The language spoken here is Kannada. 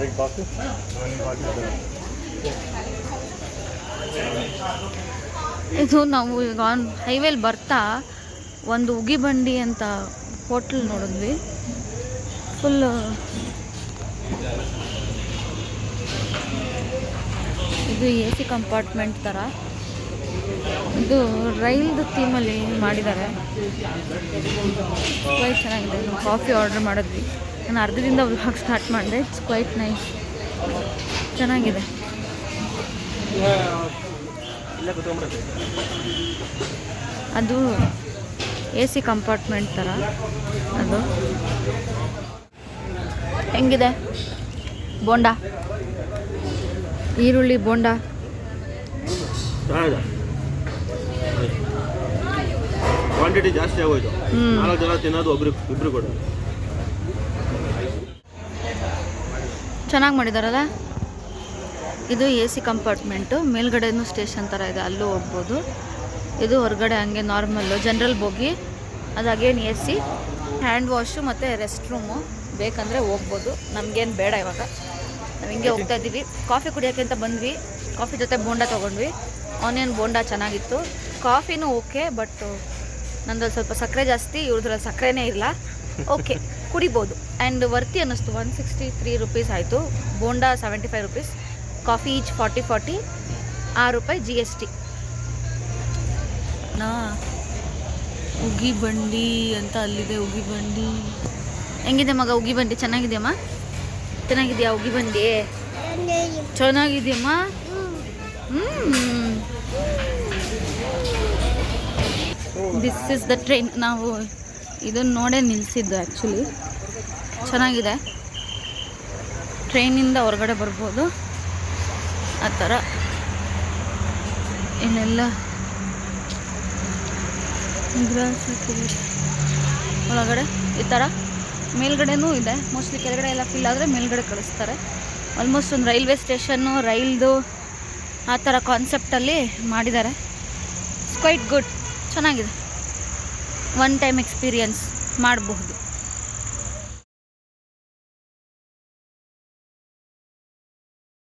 एक बाकी ಇದು ನಾವು ಈಗ ಆನ್ ಹೈವೇಲಿ ಬರ್ತಾ ಒಂದು ಉಗಿ ಬಂಡಿ ಅಂತ ಹೋಟ್ಲ್ ನೋಡಿದ್ವಿ. ಫುಲ್ ಇದು ಎ ಸಿ ಕಂಪಾರ್ಟ್ಮೆಂಟ್ ಥರ ಇದು ರೈಲ್ದು ಥೀಮಲ್ಲಿ ಮಾಡಿದ್ದಾರೆ. ತುಂಬ ಚೆನ್ನಾಗಿದೆ. ಕಾಫಿ ಆರ್ಡರ್ ಮಾಡಿದ್ವಿ. ನಾನು ಅರ್ಧದಿಂದ ವ್ಲಾಗ್ ಸ್ಟಾರ್ಟ್ ಮಾಡಿದೆ. ಇಟ್ಸ್ ಕ್ವೈಟ್ ನೈಸ್ ಚೆನ್ನಾಗಿದೆ. ಅದು ಎ ಸಿ ಕಂಪಾರ್ಟ್ಮೆಂಟ್ ಥರ ಅದು. ಹೆಂಗಿದೆ? ಬೋಂಡ? ಈರುಳ್ಳಿ ಬೋಂಡ? ಕ್ವಾಂಟಿಟಿ ಜಾಸ್ತಿ ಆಗೋಯ್ತು. ನಾಲ್ಕು ಜನ ತಿನ್ನೋದು ಒಬ್ರು ಇಬ್ರು ಕೂಡ ಚೆನ್ನಾಗಿ ಮಾಡಿದಾರಲ್ಲ? ಇದು ಎ ಸಿ ಕಂಪಾರ್ಟ್ಮೆಂಟು. ಮೇಲ್ಗಡೆನೂ ಸ್ಟೇಷನ್ ಥರ ಇದೆ ಅಲ್ಲೂ ಹೋಗ್ಬೋದು. ಇದು ಹೊರಗಡೆ ಹಂಗೆ ನಾರ್ಮಲ್ಲು. ಜನ್ರಲ್ ಬೋಗಿ ಅದಾಗೇನು ಎ ಸಿ ಹ್ಯಾಂಡ್ ವಾಶು ಮತ್ತು ರೆಸ್ಟ್ ರೂಮು ಬೇಕಂದರೆ ಹೋಗ್ಬೋದು. ನಮಗೇನು ಬೇಡ ಇವಾಗ. ನಾವು ಹಿಂಗೆ ಹೋಗ್ತಾ ಇದ್ದೀವಿ. ಕಾಫಿ ಕುಡಿಯೋಕ್ಕೆ ಅಂತ ಬಂದ್ವಿ. ಕಾಫಿ ಜೊತೆ ಬೋಂಡ ತೊಗೊಂಡ್ವಿ. ಆನಿಯನ್ ಬೋಂಡ ಚೆನ್ನಾಗಿತ್ತು. ಕಾಫಿನೂ ಓಕೆ ಬಟ್ ನಂದ್ರಲ್ಲಿ ಸ್ವಲ್ಪ ಸಕ್ಕರೆ ಜಾಸ್ತಿ ಇವ್ರದ್ರಲ್ಲಿ ಸಕ್ಕರೆನೇ ಇಲ್ಲ. ಓಕೆ. ಕುಡಿಬೋದು. ಆ್ಯಂಡ್ ವರ್ತಿ ಅನ್ನಿಸ್ತು. ಒನ್ ಸಿಕ್ಸ್ಟಿ ತ್ರೀ ರುಪೀಸ್ ಆಯಿತು. Bonda seventy five rupees coffee each forty forty ಆರು ರೂಪಾಯಿ ಜಿ ಎಸ್ ಟಿ ನಾ ಉಗಿ ಬಂಡಿ ಅಂತ ಅಲ್ಲಿದೆ. ಉಗಿ ಬಂಡಿ. ಹೆಂಗಿದೆ ಮಗ ಉಗಿ ಬಂಡಿ? ಚೆನ್ನಾಗಿದೆಯಮ್ಮ? ಚೆನ್ನಾಗಿದೆಯಾ ಉಗಿ ಬಂಡಿ? ಚೆನ್ನಾಗಿದೆಯಮ್ಮ? ದಿಸ್ ಇಸ್ ದ ಟ್ರೈನ್ ನಾವು ಇದನ್ನು ನೋಡೇ ನಿಲ್ಲಿಸಿದ್ದು ಆ್ಯಕ್ಚುಲಿ ಚೆನ್ನಾಗಿದೆ. ಟ್ರೈನಿಂದ ಹೊರಗಡೆ ಬರ್ಬೋದು. ಆ ಥರ. ಇನ್ನೆಲ್ಲ ಒಳಗಡೆ ಈ ಥರ. ಮೇಲ್ಗಡೆನೂ ಇದೆ. ಮೋಸ್ಟ್ಲಿ ಕೆಳಗಡೆ ಎಲ್ಲ ಫಿಲ್ ಆದರೆ ಮೇಲ್ಗಡೆ ಕಳಿಸ್ತಾರೆ. ಆಲ್ಮೋಸ್ಟ್ ಒಂದು ರೈಲ್ವೆ ಸ್ಟೇಷನ್ನು, ರೈಲ್ದು ಆ ಥರ ಕಾನ್ಸೆಪ್ಟಲ್ಲಿ ಮಾಡಿದ್ದಾರೆ. ಇಟ್ಸ್ ಕ್ವೈಟ್ ಗುಡ್ ಚೆನ್ನಾಗಿದೆ. ಒನ್ ಟೈಮ್ ಎಕ್ಸ್ಪೀರಿಯನ್ಸ್ ಮಾಡಬಹುದು.